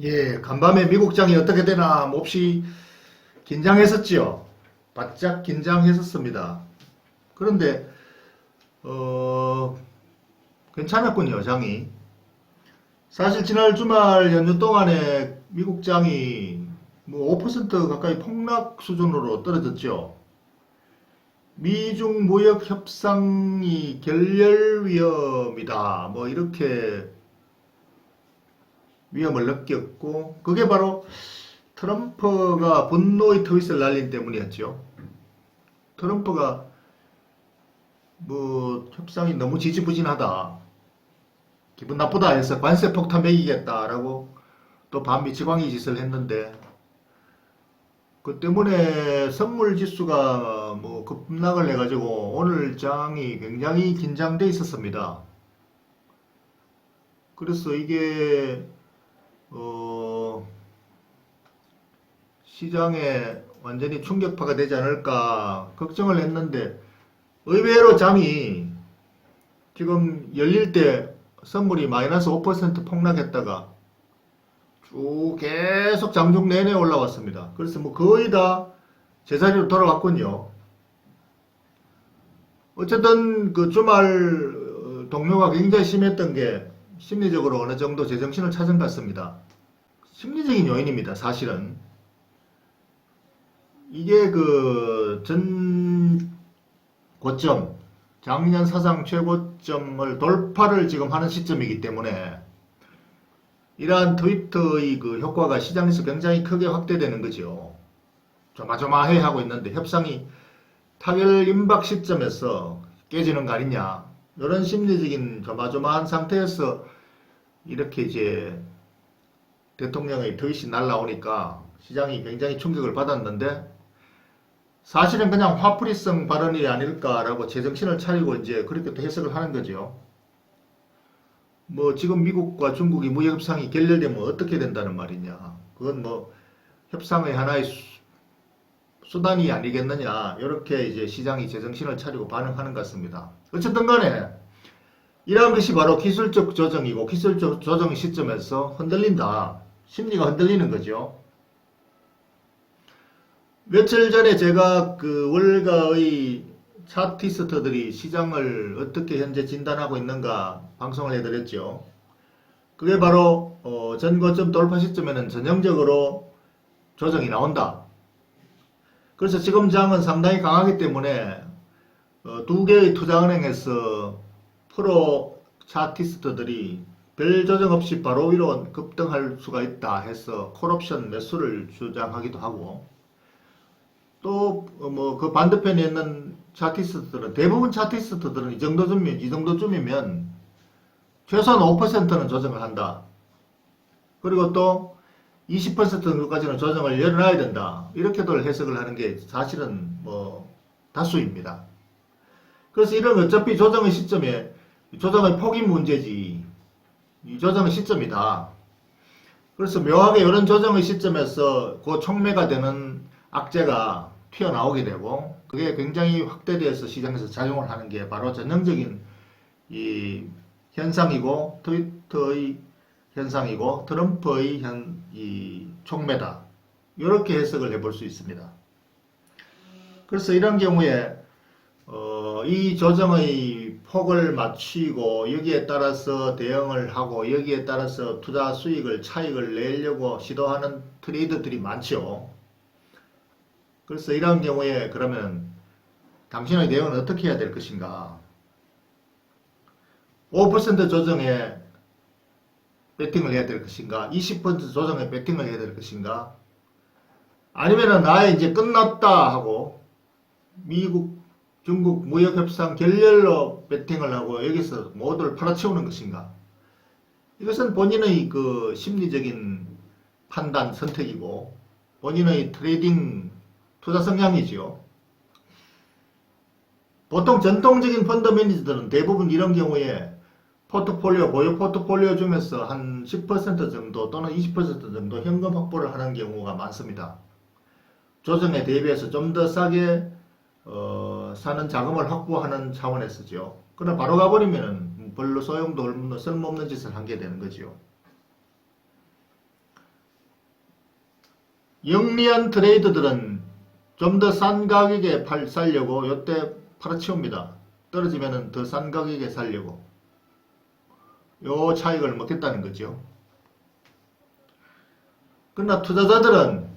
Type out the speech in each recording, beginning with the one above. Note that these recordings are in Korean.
예, 간밤에 미국장이 어떻게 되나 몹시 긴장했었지요. 바짝 긴장했었습니다. 그런데 어 괜찮았군요, 장이. 사실 지난 주말 연휴 동안에 미국 장이 뭐 5% 가까이 폭락 수준으로 떨어졌죠. 미중 무역 협상이 결렬 위험이다. 뭐 이렇게 위험을 느꼈고 그게 바로 트럼프가 분노의 트윗을 날린 때문이었죠. 트럼프가 뭐 협상이 너무 지지부진하다. 기분 나쁘다 해서 관세 폭탄 매기겠다라고 또 반미 지광이 짓을 했는데 그 때문에 선물 지수가 뭐 급락을 해가지고 오늘 장이 굉장히 긴장돼 있었습니다. 그래서 이게 어, 시장에 완전히 충격파가 되지 않을까 걱정을 했는데 의외로 장이 지금 열릴 때 선물이 마이너스 5% 폭락했다가 쭉 계속 장중 내내 올라왔습니다. 그래서 뭐 거의 다 제자리로 돌아왔군요. 어쨌든 그 주말 어, 동료가 굉장히 심했던 게 심리적으로 어느 정도 제정신을 찾은 것 같습니다. 심리적인 요인입니다, 사실은. 이게 그 전 고점, 작년 사상 최고점을 돌파를 지금 하는 시점이기 때문에 이러한 트위터의 그 효과가 시장에서 굉장히 크게 확대되는 거죠. 조마조마해 하고 있는데 협상이 타결 임박 시점에서 깨지는 거 아니냐. 이런 심리적인 조마조마한 상태에서 이렇게 이제 대통령의 트윗이 날라오니까 시장이 굉장히 충격을 받았는데 사실은 그냥 화풀이성 발언이 아닐까라고 제정신을 차리고 이제 그렇게 또 해석을 하는 거죠. 뭐 지금 미국과 중국이 무역 협상이 결렬되면 어떻게 된다는 말이냐. 그건 뭐 협상의 하나의 수, 수단이 아니겠느냐. 이렇게 이제 시장이 제정신을 차리고 반응하는 것 같습니다. 어쨌든 간에 이러한 것이 바로 기술적 조정이고 기술적 조정 시점에서 흔들린다. 심리가 흔들리는 거죠. 며칠 전에 제가 그 월가의 차티스트들이 시장을 어떻게 현재 진단하고 있는가 방송을 해드렸죠. 그게 바로 어, 전고점 돌파 시점에는 전형적으로 조정이 나온다. 그래서 지금 장은 상당히 강하기 때문에 어, 두 개의 투자은행에서 프로 차티스트들이 별 조정 없이 바로 위로 급등할 수가 있다 해서 콜옵션 매수를 주장하기도 하고 또 뭐 그 반대편에 있는 차티스트들은 대부분 차티스트들은 이 정도쯤이면 이 정도쯤이면 최소한 5%는 조정을 한다. 그리고 또 20% 정도까지는 조정을 열어놔야 된다. 이렇게들 해석을 하는 게 사실은 뭐 다수입니다. 그래서 이런 어차피 조정의 시점에 조정의 폭이 문제지 이 조정의 시점이다. 그래서 묘하게 이런 조정의 시점에서 그 촉매가 되는 악재가 튀어나오게 되고 그게 굉장히 확대되어서 시장에서 작용을 하는 게 바로 전형적인 이 현상이고 트위터의 현상이고 트럼프의 현, 이 촉매다. 이렇게 해석을 해볼 수 있습니다. 그래서 이런 경우에 어, 이 조정의 폭을 맞추고 여기에 따라서 대응을 하고 여기에 따라서 투자 수익을 차익을 내려고 시도하는 트레이더들이 많죠. 그래서 이런 경우에 그러면 당신의 대응은 어떻게 해야 될 것인가? 5% 조정에 배팅을 해야 될 것인가? 20% 조정에 배팅을 해야 될 것인가? 아니면은 나의 이제 끝났다 하고 미국, 중국 무역협상 결렬로 배팅을 하고 여기서 모두를 팔아치우는 것인가? 이것은 본인의 그 심리적인 판단, 선택이고 본인의 트레이딩 투자 성향이지요. 보통 전통적인 펀드 매니저들은 대부분 이런 경우에 포트폴리오, 보유 포트폴리오 중에서 한 10% 정도 또는 20% 정도 현금 확보를 하는 경우가 많습니다. 조정에 대비해서 좀 더 싸게 어, 사는 자금을 확보하는 차원에서죠. 그러나 바로 가버리면은 별로 소용도 없는 쓸모없는 짓을 하게 되는 거죠. 영리한 트레이더들은 좀 더 싼 가격에 팔, 살려고 요때 팔아치웁니다. 떨어지면은 더싼 가격에 살려고. 요 차익을 먹겠다는 거죠. 그러나 투자자들은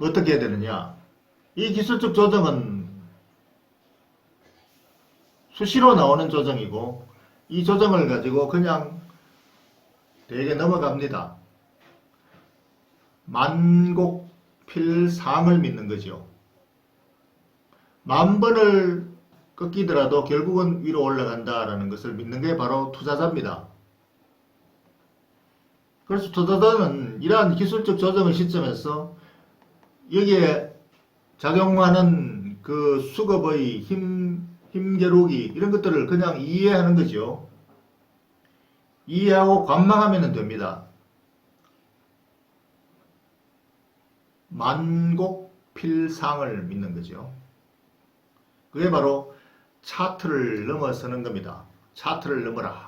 어떻게 해야 되느냐? 이 기술적 조정은 수시로 나오는 조정이고 이 조정을 가지고 그냥 되게 넘어갑니다. 만곡필상을 믿는 거죠. 만 번을 꺾이더라도 결국은 위로 올라간다라는 것을 믿는 게 바로 투자자입니다. 그래서 투자자는 이러한 기술적 조정의 시점에서 여기에 작용하는 그 수급의 힘, 힘겨루기 이런 것들을 그냥 이해하는 거죠. 이해하고 관망하면 됩니다. 만곡필상을 믿는 거죠. 그게 바로 차트를 넘어서는 겁니다. 차트를 넘어라.